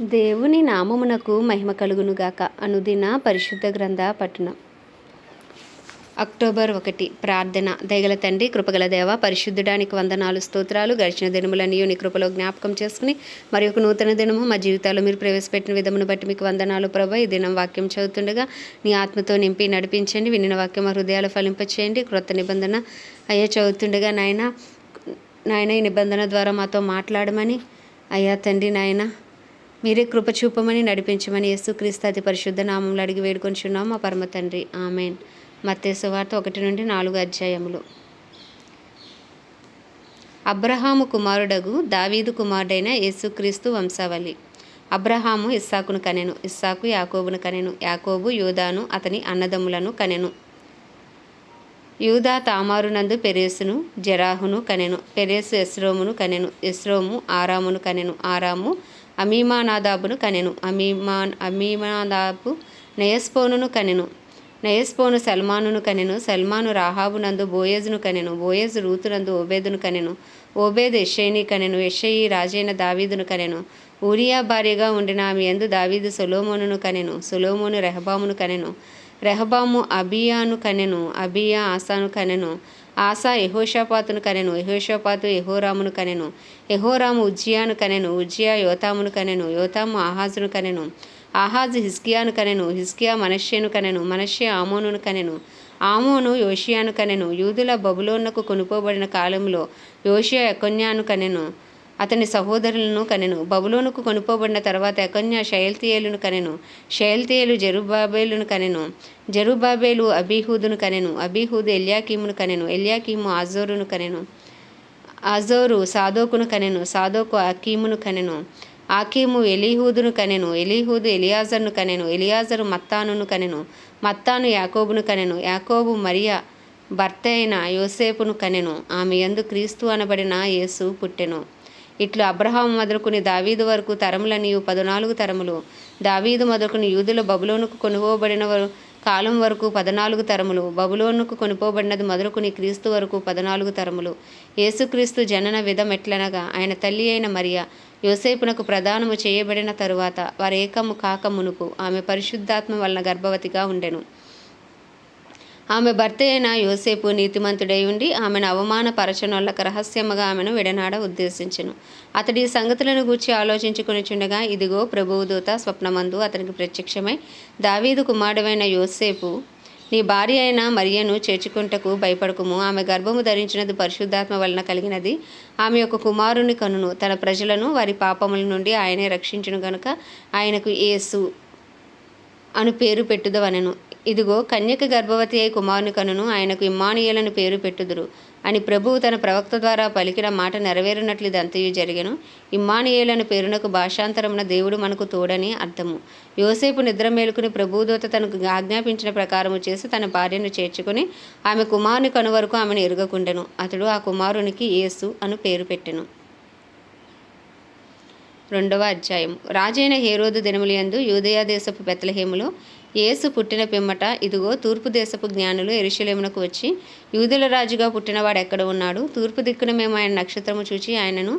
దేవుని నామమునకు మహిమ కలుగునుగాక. అనుదిన పరిశుద్ధ గ్రంథ పట్టణం అక్టోబర్ ఒకటి ప్రార్థన. దయగల తండ్రి కృపగల దేవ పరిశుద్ధుడానికి వందనాలు స్తోత్రాలు గడిచిన దినములన్నీ నీ కృపలో జ్ఞాపకం చేసుకుని మరి ఒక నూతన దినము మా జీవితాల్లో మీరు ప్రవేశపెట్టిన విధమును బట్టి మీకు వందనాలు ప్రభ. ఈ దినం వాక్యం చదువుతుండగా నీ ఆత్మతో నింపి నడిపించండి వినిన వాక్యం మా హృదయాలు ఫలింపచేయండి. క్రొత్త నిబంధన అయ్యా చదువుతుండగా నాయన నాయన ఈ నిబంధన ద్వారా మాతో మాట్లాడమని. అయ్యా తండ్రి నాయన మీరే కృప చూపమని నడిపించమని యేసుక్రీస్తు అతి పరిశుద్ధ నామంలో అడిగి వేడుకొంచున్నాం మా పరమ తండ్రి ఆమెన్. మత్తేసు వార్త ఒకటి నుండి నాలుగు అధ్యాయములు. అబ్రహాము కుమారుడగు దావీదు కుమారుడైన యేసుక్రీస్తు వంశావళి. అబ్రహాము ఇస్సాకును కనెను ఇస్సాకు యాకోబును కనెను యాకోబు యూదాను అతని అన్నదమ్ములను కనెను. యూదా తామారునందు పెరేసును జరాహును కనెను పెరేసు ఎస్రోమును కనెను ఎస్రోము ఆరామును కనెను ఆరాము అమీమానాదాబును కనెను. అమీమాన్ అమీమానాదాబు నయస్పోనును కనెను. నయస్పోను సల్మానును కనెను. సల్మాను రాహాబునందు బోయేజును కనెను. బోయేజు రూతునందు ఓబేదును కనెను. ఓబేదు యెషయిని కనెను. యెషయి రాజైన దావీదును కనెను. ఊరియా భార్యగా ఉండిన ఆమె యందు దావీదు సొలోమోనును కనెను. సొలోమోను రెహబామును కనెను. రెహబాము అబియాను కనెను. అబియా ఆసాను కనెను. ఆసా యహోషాపాతును కనెను యహోషాపాతు యహోరామును కనెను యహోరాము ఉజ్జియాను కనెను ఉజ్జియా యోతామును కనెను యోతాము ఆహాజును కనెను ఆహాజు హిస్కియాను కనెను హిస్కియా మనష్యను కనెను మనష్య ఆమోనును కనెను ఆమోను యోషియాను కనెను యూదుల బబులోన్నకు కొనుకోబడిన కాలంలో యోషియా ఎకొన్యాను కనెను అతని సహోదరులను కనెను. బబులోనుకు కొనుకోబడిన తర్వాత ఎకన్య షయల్తీయేలును కనెను. షయల్తీయేలు జరుబాబేలును కనెను. జరుబాబేలు అబీహూదును కనెను. అబీహూదు ఎల్యాకీమును కనెను. ఎల్యాకీము ఆజోరును కనెను. ఆజోరు సాదోకును కనెను. సాదోకు అకీమును కనెను. ఆకీము ఎలీహూదును కనెను. ఎలీహూదు ఎలియాజర్ను కనెను. ఎలియాజరు మత్తానును కనెను. మత్తాను యాకోబును కనెను. యాకోబు మరియా భర్త అయిన యోసేపును కనెను. ఆమె యందు క్రీస్తు అనబడిన యేసు పుట్టెను. ఇట్లు అబ్రహాం మొదలుకుని దావీదు వరకు తరములనియు పదునాలుగు తరములు. దావీదు మొదలుకుని యూదుల బబులోనుకు కొనుగోబడిన కాలం వరకు పదనాలుగు తరములు. బబులోనుకు కొనుకోబడినది మొదలుకుని క్రీస్తు వరకు పదనాలుగు తరములు. యేసుక్రీస్తు జనన విధం ఎట్లనగా ఆయన తల్లి అయిన మరియా యోసేపునకు ప్రదానము చేయబడిన తరువాత వారేకము కాక మునుపు ఆమె పరిశుద్ధాత్మ వలన గర్భవతిగా ఉండెను. ఆమె భర్త అయిన యోసేపు నీతిమంతుడై ఉండి ఆమెను అవమానపరచనొల్లక రహస్యముగా ఆమెను విడనాడ ఉద్దేశించెను. అతడి సంగతులను గూర్చి ఆలోచించుకొనిచుండగా ఇదిగో ప్రభువుదూత స్వప్నమందు అతనికి ప్రత్యక్షమై దావీదు కుమారుడైన యోసేపు నీ భార్య అయిన మరియను చేర్చుకుంటకు భయపడకుము. ఆమె గర్భము ధరించినది పరిశుద్ధాత్మ వలన కలిగినది. ఆమె యొక్క కుమారుని కనును. తన ప్రజలను వారి పాపముల నుండి ఆయనే రక్షించును గనుక ఆయనకు ఏసు అను పేరు పెట్టుదవనెను. ఇదిగో కన్యక గర్భవతి అయి కుమారుని కనును ఆయనకు ఇమ్మానుయేలను పేరు పెట్టుదురు. అని ప్రభువు తన ప్రవక్త ద్వారా పలికిన మాట నెరవేరినట్లు ఇదంతయు జరిగను. ఇమ్మానుయేలను పేరునకు భాషాంతరమున దేవుడు మనకు తోడని అర్థము. యోసేపు నిద్ర మేలుకుని ప్రభుదూత తనకు ఆజ్ఞాపించిన ప్రకారము చేసి తన భార్యను చేర్చుకుని ఆమె కుమారుని కను వరకు ఆమెను ఎరుగకుండెను. అతడు ఆ కుమారునికి యేసు అను పేరు పెట్టెను. రెండవ అధ్యాయం రాజైన హేరోదు దినములందు యూదయా దేశపు బెత్తలహేములో యేసు పుట్టిన పిమ్మట ఇదిగో తూర్పు దేశపు జ్ఞానులు ఎరుశలేమునకు వచ్చి యూదుల రాజుగా పుట్టినవాడు ఎక్కడ ఉన్నాడు? తూర్పు దిక్కున మేము ఆయన నక్షత్రము చూచి ఆయనను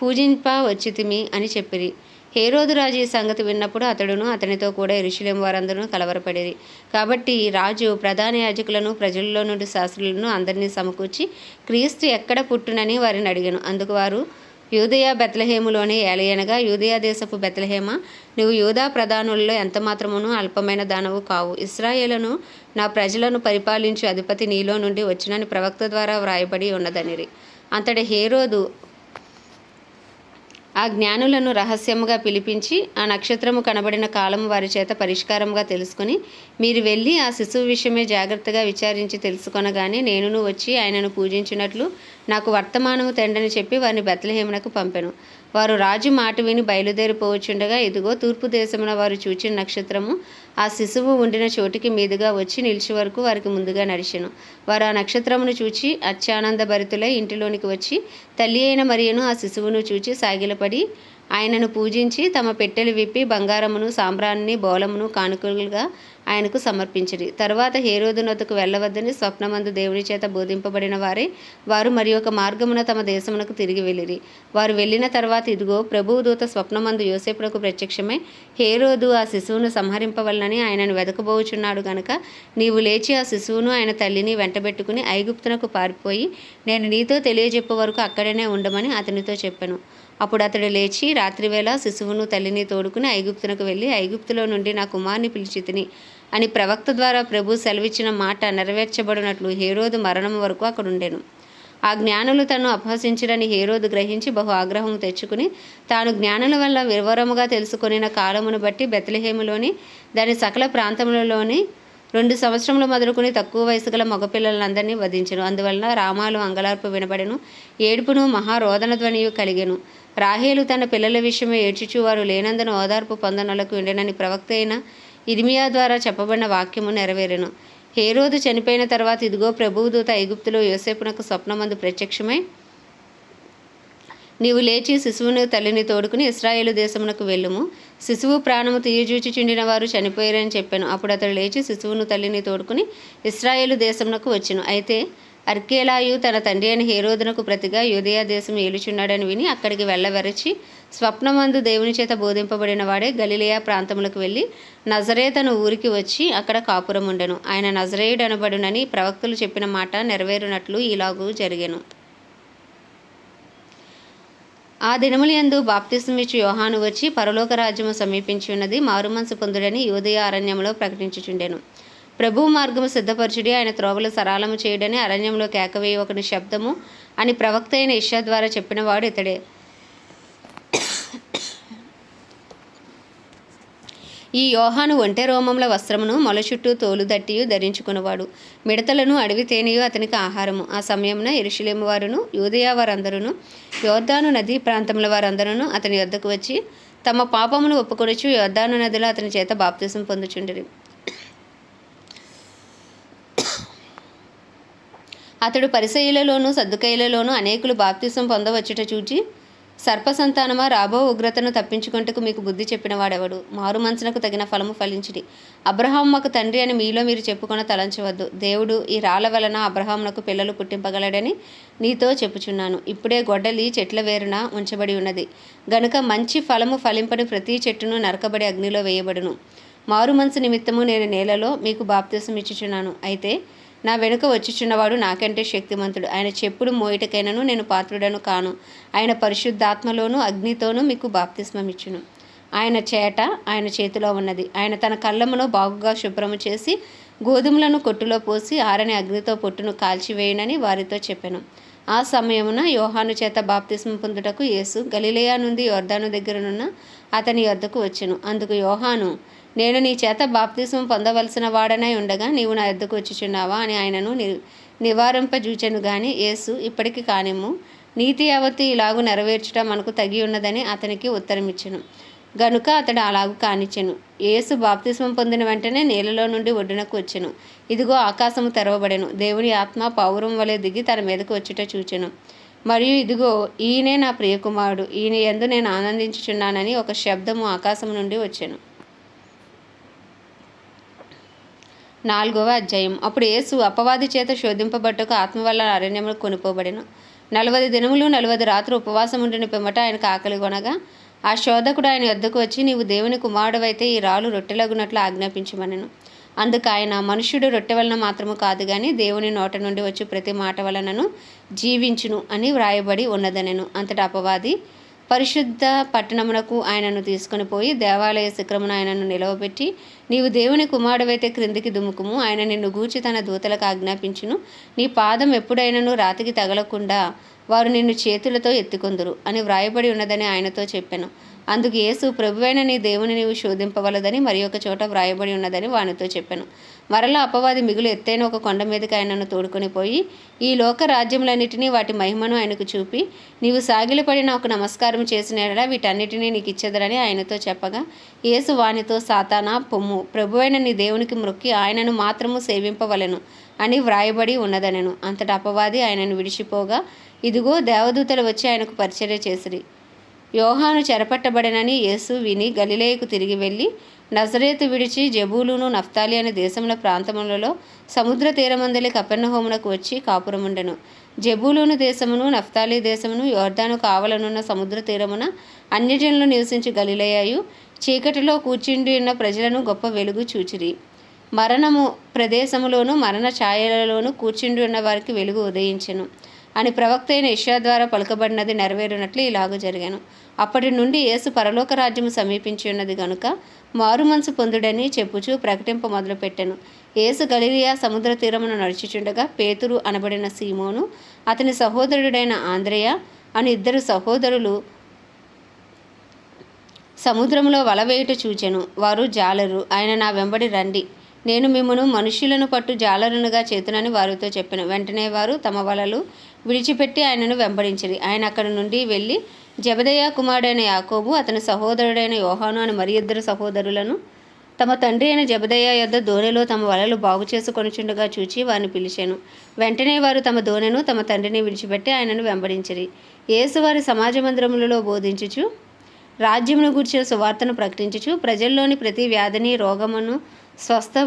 పూజింప వచ్చితిమి అని చెప్పిరి. హేరోదు రాజు ఈ సంగతి విన్నప్పుడు అతడును అతనితో కూడా ఎరుషలేం వారందరూ కలవరపడేది కాబట్టి రాజు ప్రధాన యాజకులను ప్రజల్లో నుండి శాస్త్రులను అందరినీ సమకూర్చి క్రీస్తు ఎక్కడ పుట్టునని వారిని అడిగాను. అందుకు వారు యూదయ బెత్లహేములోనే ఏలయనగా యూదయ దేశపు బెత్లహేమ నువ్వు యూదా ప్రధానుల్లో ఎంత మాత్రమును అల్పమైన దానవు కావు. ఇస్రాయేలను నా ప్రజలను పరిపాలించు అధిపతి నీలో నుండి వచ్చినని ప్రవక్త ద్వారా వ్రాయబడి ఉన్నదనిరి. అంతటి హేరోదు ఆ జ్ఞానులను రహస్యముగా పిలిపించి ఆ నక్షత్రము కనబడిన కాలం వారి చేత పరిష్కారంగా తెలుసుకుని మీరు వెళ్ళి ఆ శిశువు విషయమే జాగ్రత్తగా విచారించి తెలుసుకొనగానే నేనును వచ్చి ఆయనను పూజించినట్లు నాకు వర్తమానము తెండని చెప్పి వారిని బెత్తలహేమునకు పంపెను. వారు రాజు మాట విని బయలుదేరిపోవచ్చుండగా ఇదిగో తూర్పు దేశమున వారు చూచిన నక్షత్రము ఆ శిశువు ఉండిన చోటికి మీదుగా వచ్చి నిలిచి వరకు వారికి ముందుగా నడిచెను. వారు ఆ నక్షత్రమును చూచి అత్యానంద భరితులై ఇంటిలోనికి వచ్చి తల్లి అయిన మరియను ఆ శిశువును చూచి సాగిలపడి ఆయనను పూజించి తమ పెట్టెలు విప్పి బంగారమును సాంబ్రాన్ని బోలమును కానుకలుగా ఆయనకు సమర్పించిరి. తరువాత హేరోదు వెళ్ళవద్దని స్వప్నమందు దేవుడి చేత బోధింపబడిన వారే వారు మరి ఒక మార్గమున తమ దేశమునకు తిరిగి వెళ్ళిరి. వారు వెళ్ళిన తర్వాత ఇదిగో ప్రభువు దూత స్వప్నమందు యోసేపునకు ప్రత్యక్షమై హేరోదు ఆ శిశువును సంహరింపవలనని ఆయనను వెతకబోచున్నాడు గనక నీవు లేచి ఆ శిశువును ఆయన తల్లిని వెంటబెట్టుకుని ఐగుప్తునకు పారిపోయి నేను నీతో తెలియజెప్పే వరకు అక్కడనే ఉండమని అతనితో చెప్పాను. అప్పుడు అతడు లేచి రాత్రివేళ శిశువును తల్లిని తోడుకుని ఐగుప్తునకు వెళ్ళి ఐగుప్తులో నుండి నా కుమార్ని పిలిచి తిని అని ప్రవక్త ద్వారా ప్రభు సెలవిచ్చిన మాట నెరవేర్చబడినట్లు హేరోదు మరణం వరకు అక్కడ ఉండెను. ఆ జ్ఞానులు తను అపహసించడని హేరోదు గ్రహించి బహు ఆగ్రహం తెచ్చుకుని తాను జ్ఞానుల వల్ల వివరముగా తెలుసుకొనిన కాలమును బట్టి బెత్లహేములోని దాని సకల ప్రాంతములలోని రెండు సంవత్సరములు మొదలుకొని తక్కువ వయసు గల మగపిల్లలందరినీ వధించను. అందువలన రామాలు అంగలార్పు వినబడెను. ఏడుపును మహారోదన ధ్వనియు కలిగెను. రాహేలు తన పిల్లల విషయమే ఏడ్చుచు వారు లేనందున ఓదార్పు పొందనలకు ఉండనని ప్రవక్త అయిన ఇర్మియా ద్వారా చెప్పబడిన వాక్యము నెరవేరెను. హేరోదు చనిపోయిన తర్వాత ఇదిగో ప్రభువుదూత ఐగుప్తులో యోసేపునకు స్వప్నమందు ప్రత్యక్షమై నీవు లేచి శిశువును తల్లిని తోడుకుని ఇస్రాయేలు దేశమునకు వెళ్ళుము. శిశువు ప్రాణము తీయజూచి చుండిన వారు చనిపోయారని చెప్పాను. అప్పుడు అతడు లేచి శిశువును తల్లిని తోడుకుని ఇస్రాయేలు దేశమునకు వచ్చెను. అయితే అర్కేలాయు తన తండ్రి అయిన హేరోదునకు ప్రతిగా యూదయా దేశం ఏలుచున్నాడని విని అక్కడికి వెళ్ళవరచి స్వప్నమందు దేవుని చేత బోధింపబడిన వాడే గలిలియా ప్రాంతములకు వెళ్ళి నజరేతను ఊరికి వచ్చి అక్కడ కాపురం ఉండెను ఆయన నజరేయుడు అనబడునని ప్రవక్తలు చెప్పిన మాట నెరవేరునట్లు ఇలాగూ జరిగెను. ఆ దినములందు బాప్తిస్మిచ్చు యోహాను వచ్చి పరలోక రాజ్యము సమీపించి ఉన్నది మారుమనసు పొందుడని యోదయ అరణ్యంలో ప్రకటించుచుండెను. ప్రభు మార్గము సిద్ధపరచుడి ఆయన త్రోవలు సరాలము చేయడని అరణ్యంలో కేకవేయ ఒకని శబ్దము అని ప్రవక్త అయిన ఇషా ద్వారా చెప్పినవాడు ఇతడే. ఈ యోహాను ఒంటె రోమముల వస్త్రమును మొల చుట్టూ తోలు దట్టియు ధరించుకున్నవాడు మిడతలను అడవి తేనియు అతనికి ఆహారము. ఆ సమయమున ఇరుషులేము వారును యూదయా వారందరూ యోర్దాను నదీ ప్రాంతముల వారందరూ అతని వద్దకు వచ్చి తమ పాపమును ఒప్పుకొనొచ్చు యోర్దాను నదిలో అతని చేత బాప్తిసం పొందుచుండరు. అతడు పరిసయులలోనూ సద్దుకైలలోనూ అనేకులు బాప్తిసం పొందవచ్చుట చూచి సర్పసంతానమా రాబో ఉగ్రతను తప్పించుకుంటకు మీకు బుద్ధి చెప్పిన వాడెవడు మారు మనసునకు తగిన ఫలము ఫలించిడి. అబ్రహాం మాకు తండ్రి అని మీలో మీరు చెప్పుకొని తలంచవద్దు. దేవుడు ఈ రాళ్ళ వలన అబ్రహాంనకు పిల్లలు పుట్టింపగలడని నీతో చెప్పుచున్నాను. ఇప్పుడే గొడ్డలి చెట్ల వేరున ఉంచబడి ఉన్నది. గనుక మంచి ఫలము ఫలింపని ప్రతి చెట్టును నరకబడి అగ్నిలో వేయబడును. మారు మనసు నిమిత్తము నేను నేలలో మీకు బాప్తీసం ఇచ్చుచున్నాను అయితే నా వెనుక వచ్చుచున్నవాడు నాకంటే శక్తిమంతుడు. ఆయన చెప్పుడు మోయిటకైనను నేను పాత్రుడను కాను. ఆయన పరిశుద్ధాత్మలోను అగ్నితోనూ మీకు బాప్తిస్మం ఇచ్చును ఆయన చేట ఆయన చేతిలో ఉన్నది. ఆయన తన కళ్ళమును బాగుగా శుభ్రము చేసి గోధుమలను కొట్టులో పోసి ఆరని అగ్నితో పొట్టును కాల్చివేయనని వారితో చెప్పాను. ఆ సమయమున యోహాను చేత బాప్తిస్మం పొందుటకు యేసు గలిలేయా నుండి యోర్దాను దగ్గరనున్న అతని వద్దకు వచ్చెను. అందుకు యోహాను నేను నీ చేత బాప్తిసం పొందవలసిన వాడనై ఉండగా నీవు నా ఎద్దకు వచ్చుచున్నావా అని ఆయనను ని నివారింపజూచెను గాని యేసు ఇప్పటికి కానిమ్ము. నీతి యావత్తు ఇలాగు నెరవేర్చుట మనకు తగి ఉన్నదని అతనికి ఉత్తరమిచ్చెను. గనుక అతడు అలాగు కానిచ్చెను. యేసు బాప్తిస్మం పొందిన వెంటనే నీళ్ళలో నుండి ఒడ్డునకు వచ్చెను. ఇదిగో ఆకాశము తెరవబడెను. దేవుని ఆత్మ పౌరం వలె దిగి తన మీదకు వచ్చుట చూచెను. మరియు ఇదిగో ఈయనే నా ప్రియకుమారుడు. ఈయన ఎందు నేను ఆనందించుచున్నానని ఒక శబ్దము ఆకాశం నుండి వచ్చెను. నాలుగవ అధ్యాయం. అప్పుడు యేసు అపవాది చేత శోధింపబట్టుకు ఆత్మ వల్ల అరణ్యములు కొనుకోబడెను నలభై దినములు నలభై రాత్రి ఉపవాసం ఉండిన పిమ్మట ఆయనకు ఆకలి కొనగా ఆ శోధకుడు ఆయన వద్దకు వచ్చి నీవు దేవుని కుమారుడవైతే ఈ రాళ్ళు రొట్టెలగునట్లు ఆజ్ఞాపించమనను. అందుకు ఆయన మనుష్యుడు రొట్టె వలన మాత్రము కాదు కానీ దేవుని నోట నుండి వచ్చి ప్రతి మాట వలనను జీవించును అని వ్రాయబడి ఉన్నదనెను. అంతటా అపవాది పరిశుద్ధ పట్టణమునకు ఆయనను తీసుకుని పోయి దేవాలయ శిఖరమున ఆయనను నిలవబెట్టి నీవు దేవుని కుమారుడవైతే క్రిందికి దుముకుము ఆయన నిన్ను గూర్చి తన దూతలకు ఆజ్ఞాపించును. నీ పాదం ఎప్పుడైనను రాతికి తగలకుండా వారు నిన్ను చేతులతో ఎత్తుకొందురు అని వ్రాయబడి ఉన్నదని ఆయనతో చెప్పాను. అందుకు యేసు ప్రభువైన నీ దేవుని నీవు శోధింపవలదని మరి ఒక చోట వ్రాయబడి ఉన్నదని వానితో చెప్పాను. మరలా అపవాది మిగులు ఎత్తైన ఒక కొండ మీదకి ఆయనను తోడుకొని పోయి ఈ లోక రాజ్యములన్నిటినీ వాటి మహిమను ఆయనకు చూపి నీవు సాగిలపడి నాకు నమస్కారం చేసిన ఎడల వీటన్నిటినీ నీకు ఇచ్చేదరని ఆయనతో చెప్పగా యేసు వానితో సాతానా పొమ్ము ప్రభువైన నీ దేవునికి మొక్కి ఆయనను మాత్రము సేవింపవలెను అని వ్రాయబడి ఉన్నదనెను. అంతటా అపవాది ఆయనను విడిచిపోగా ఇదిగో దేవదూతలు వచ్చి ఆయనకు పరిచర్య చేసిరి. యోహాను చెరపట్టబడనని యేసు విని గలిలేయకు తిరిగి వెళ్ళి నజరేతు విడిచి జబూలును నఫ్తాలి అనే దేశముల ప్రాంతములలో సముద్ర తీరమందలి కపెర్ణహోమునకు వచ్చి కాపురముండెను. జబూలును దేశమును నఫ్తాలి దేశమును యోర్దాను కావలనున్న సముద్ర తీరమున అన్యజనులు నివసించి గలిలయ్యాయు చీకటిలో కూర్చుండి ఉన్న ప్రజలను గొప్ప వెలుగు చూచిరి. మరణము ప్రదేశములోను మరణ ఛాయలలోను కూర్చుండి ఉన్న వారికి వెలుగు ఉదయించెను. అని ప్రవక్త అయిన ఇషా ద్వారా పలుకబడినది నెరవేరినట్లు ఇలాగ జరిగాను. అప్పటి నుండి యేసు పరలోక రాజ్యము సమీపించి ఉన్నది గనుక మారు మనసు పొందుడని చెప్పుచూ ప్రకటింప మొదలుపెట్టెను. యేసు గలిలియా సముద్ర తీరమున నడుచుచుండగా పేతురు అనబడిన సీమోను అతని సహోదరుడైన ఆంధ్రయ అని ఇద్దరు సహోదరులు సముద్రంలో వల వేయుట చూచెను. వారు జాలరు ఆయన నా వెంబడి రండి. నేను మిమ్మను మనుష్యులను పట్టు జాలరునుగా చేతునని వారితో చెప్పాను. వెంటనే వారు తమ వలలు విడిచిపెట్టి ఆయనను వెంబడించిరి. ఆయన అక్కడి నుండి వెళ్ళి జబదయ కుమారుడైన యాకోబు అతని సహోదరుడైన యోహాను అని మరి ఇద్దరు సహోదరులను తమ తండ్రి అయిన జబదయ్య యొద్ద దోణిలో తమ వలలు బాగు చేసుకొనుచుండగా చూచి వారిని పిలిచాను. వెంటనే వారు తమ దోణెను తమ తండ్రిని విడిచిపెట్టి ఆయనను వెంబడించిరి. యేసు వారి సమాజ మందిరములలో బోధించుచు రాజ్యమును గూర్చిన సువార్తను ప్రకటించుచు ప్రజల్లోని ప్రతి వ్యాధిని రోగమును స్వస్థ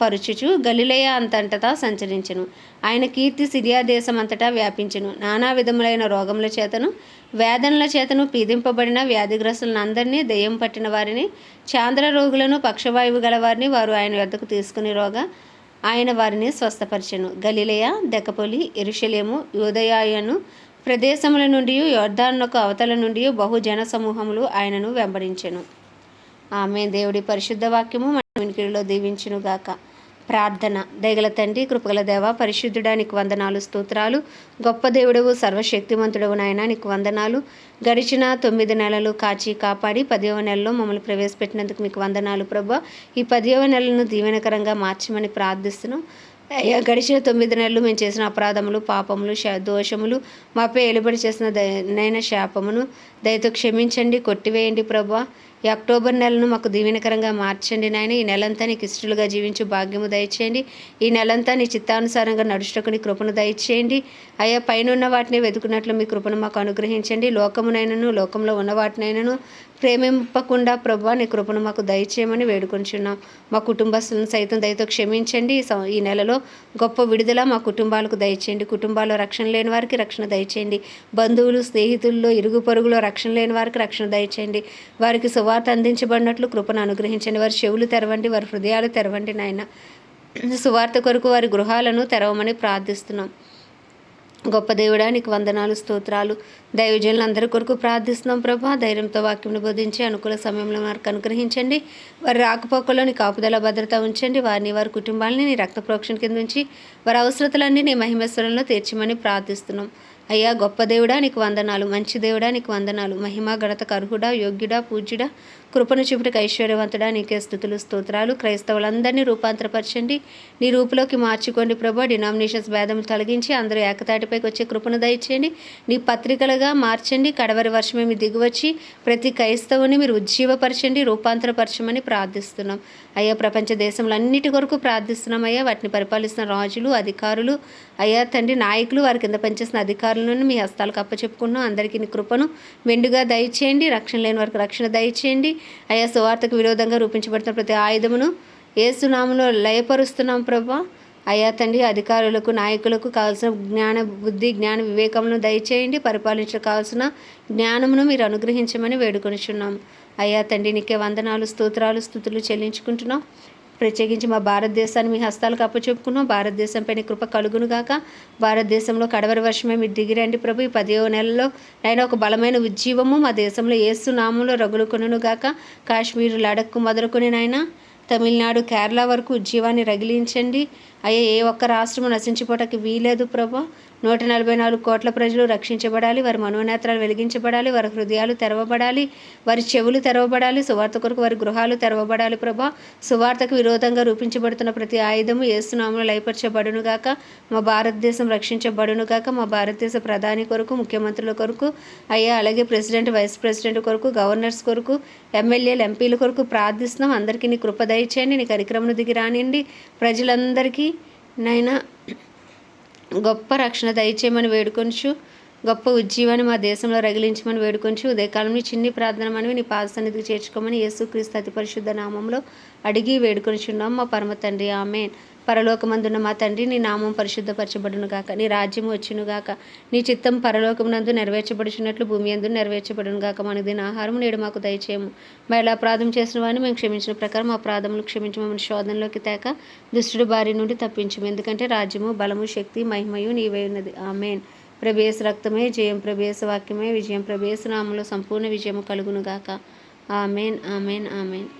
పరుచుచు గలిలయ అంతటా సంచరించెను. ఆయన కీర్తి సిరియా దేశమంతటా వ్యాపించెను. నానా విధములైన రోగముల చేతను వేదనల చేతను పీడింపబడిన వ్యాధిగ్రస్తులను అందరినీ దెయ్యం పట్టిన వారిని చాంద్ర రోగులను పక్షవాయువు గల వారిని వారు ఆయన వద్దకు తీసుకుని రోగా ఆయన వారిని స్వస్థపరిచెను. గలిలయ దెకపొలి ఎరుషలేము యోదయాయను ప్రదేశముల నుండి యోర్ధానుకు అవతల నుండి బహుజన సమూహములు ఆయనను వెంబడించెను. ఆమె దేవుడి పరిశుద్ధ వాక్యము మన వినికిడిలో దీవించునుగాక. ప్రార్థన. దయగల తండ్రి కృపగల దేవ పరిశుద్ధుడా నీకు వందనాలు స్తోత్రాలు. గొప్ప దేవుడవు సర్వశక్తిమంతుడవు నాయన నీకు వందనాలు. గడిచిన తొమ్మిది నెలలు కాచి కాపాడి పదివ నెలలో మమ్మల్ని ప్రవేశపెట్టినందుకు మీకు వందనాలు ప్రభా. ఈ పదివ నెలను దీవెనకరంగా మార్చమని ప్రార్థిస్తున్నాం. అయ్యా గడిచిన తొమ్మిది నెలలు మేము చేసిన అపరాధములు పాపములు దోషములు మాపై ఎలుబడి చేసిన దైన శాపమును దయతో క్షమించండి కొట్టివేయండి ప్రభా ఈ అక్టోబర్ నెలను మాకు దీవెనకరంగా మార్చండి నాయన. ఈ నెలంతా నీకు ఇష్టలుగా జీవించు భాగ్యము దయచేయండి. ఈ నెలంతా నీ చిత్తానుసారంగా నడుచుటకు నీ కృపను దయచేయండి. అయ్యా పైన వాటిని వెతుకున్నట్లు మీ కృపను మాకు అనుగ్రహించండి. లోకమునైనను లోకంలో ఉన్న వాటినైనను ప్రేమింపకుండా ప్రభా నీ కృపను మాకు దయచేయమని వేడుకొంచున్నాం. మా కుటుంబస్తులను సైతం దయతో క్షమించండి. ఈ ఈ నెలలో గొప్ప విడుదల మా కుటుంబాలకు దయచేయండి. కుటుంబాల్లో రక్షణ లేని వారికి రక్షణ దయచేయండి. బంధువులు స్నేహితుల్లో ఇరుగు పొరుగులో రక్షణ లేని వారికి రక్షణ దయచేయండి. వారికి సువార్త అందించబడినట్లు కృపను అనుగ్రహించండి. వారి చెవులు తెరవండి వారి హృదయాలు తెరవండి నాయన. సువార్త కొరకు వారి గృహాలను తెరవమని ప్రార్థిస్తున్నాం. గొప్ప దేవుడా నీకు వందనాలు స్తోత్రాలు. దైవజనులు అందరి కొరకు ప్రార్థిస్తున్నాం ప్రభా. ధైర్యంతో వాక్యంను బోధించి అనుకూల సమయంలో వారికి అనుగ్రహించండి. వారి రాకపోకల్లో నీ కాపుదల భద్రత ఉంచండి. వారిని వారి కుటుంబాలని నీ రక్త ప్రోక్షణ కింద ఉంచి వారి అవసరతలన్నీ నీ మహిమేశ్వరంలో తీర్చమని ప్రార్థిస్తున్నాం. అయ్యా గొప్ప దేవుడా నీకు వందనాలు. మంచి దేవుడా నీకు వందనాలు. మహిమ గణత కర్హుడా యోగ్యుడా పూజ్యుడా కృపను చూపుటకు ఐశ్వర్యవంతుడా నీకే స్థుతులు స్తోత్రాలు. క్రైస్తవులందరినీ రూపాంతరపరచండి. నీ రూపులోకి మార్చుకోండి ప్రభా. డినామినేషన్స్ భేదం తొలగించి అందరూ ఏకతాటిపైకి వచ్చే కృపను దయచేయండి. నీ పత్రికలుగా మార్చండి. కడవరి వర్షమే మీ దిగువచ్చి ప్రతి క్రైస్తవుని మీరు ఉజ్జీవపరచండి రూపాంతరపరచమని ప్రార్థిస్తున్నాం. అయ్యా ప్రపంచ దేశంలన్నిటి కొరకు ప్రార్థిస్తున్నాం అయ్యా. వాటిని పరిపాలిస్తున్న రాజులు అధికారులు అయ్యా తండ్రి నాయకులు వారి కింద పనిచేసిన అధికారులు అధికారులను మీ హస్తాలకు అప్పచెప్పుకున్నాం అందరికీ నీ కృపను మెండుగా దయచేయండి. రక్షణ లేని వారికి రక్షణ దయచేయండి. అయ్యా సువార్తకు విరోధంగా రూపించబడుతున్న ప్రతి ఆయుధమును ఏసునామంలో లయపరుస్తున్నాం ప్రభా. అయ్యా తండ్రి అధికారులకు నాయకులకు కావాల్సిన జ్ఞాన బుద్ధి జ్ఞాన వివేకమును దయచేయండి. పరిపాలించడం కావాల్సిన జ్ఞానమును మీరు అనుగ్రహించమని వేడుకొనిచున్నాం. అయ్యా తండ్రి నీకే వందనాలు స్తోత్రాలు స్థుతులు చెల్లించుకుంటున్నాం. ప్రత్యేకించి మా భారతదేశాన్ని మీ హస్తాలకు అప్పచెప్పుకున్నాం. భారతదేశంపై పైన కృప కలుగును గాక. భారతదేశంలో కడవరి వర్షమే మీరు దిగిరండి ప్రభు. ఈ పదిహేవ నెలలో నైనా ఒక బలమైన ఉజ్జీవము మా దేశంలో ఏసు నామంలో రగులుకొనును గాక. కాశ్మీర్ లడక్కు మొదలుకొని నాయన తమిళనాడు కేరళ వరకు ఉజ్జీవాన్ని రగిలించండి. అయ్యా ఏ ఒక్క రాష్ట్రము నశించిపోవటానికి వీలేదు ప్రభా. నూట నలభై నాలుగు కోట్ల ప్రజలు రక్షించబడాలి వారి మనోనేత్రాలు వెలిగించబడాలి వారి హృదయాలు తెరవబడాలి వారి చెవులు తెరవబడాలి సువార్త కొరకు వారి గృహాలు తెరవబడాలి ప్రభా. సువార్తకు విరోధంగా రూపించబడుతున్న ప్రతి ఆయుధము ఏసునామలు లయపరచబడును గాక. మా భారతదేశం రక్షించబడును గాక. మా భారతదేశ ప్రధాని కొరకు ముఖ్యమంత్రుల కొరకు అయ్యా అలాగే ప్రెసిడెంట్ వైస్ ప్రెసిడెంట్ కొరకు గవర్నర్స్ కొరకు ఎమ్మెల్యేలు ఎంపీల కొరకు ప్రార్థిస్తున్నాం. అందరికీ నీ కృప దయచేయండి నీ కార్యక్రమం దిగి రానియండి. ప్రజలందరికీ నైనా గొప్ప రక్షణ దయచేయమని వేడుకొంచు గొప్ప ఉజ్జీవాన్ని మా దేశంలో రగిలించమని వేడుకొంచి ఉదయకాలంలో చిన్ని ప్రార్థన మనవి నీ పాద సన్నిధికి చేర్చుకోమని యేసుక్రీస్తు అతి పరిశుద్ధ నామంలో అడిగి వేడుకొనిచున్నాం మా పరమ తండ్రి ఆమెన్. పరలోకమందున్న మా తండ్రి నీ నామం పరిశుద్ధపరచబడును గాక నీ రాజ్యము వచ్చును గాక నీ చిత్తం పరలోకమునందు నెరవేర్చబడుచున్నట్లు భూమి అందు నెరవేర్చబడును గాక మన దీని ఆహారం నేడు మాకు దయచేయము. మహిళా అపరాధం చేసిన వాడిని మేము క్షమించిన ప్రకారం మా క్షమించి మమ్మల్ని శోధనలోకి తేక దుష్టుడి బారి నుండి తప్పించము. ఎందుకంటే రాజ్యము బలము శక్తి మహిమయు నీవై ఉన్నది. ఆమెన్. ప్రభేశ రక్తమే జయం ప్రభేశ వాక్యమే విజయం ప్రభేశ నామంలో సంపూర్ణ విజయము కలుగును గాక ఆమెన్ ఆమెన్ ఆమెన్.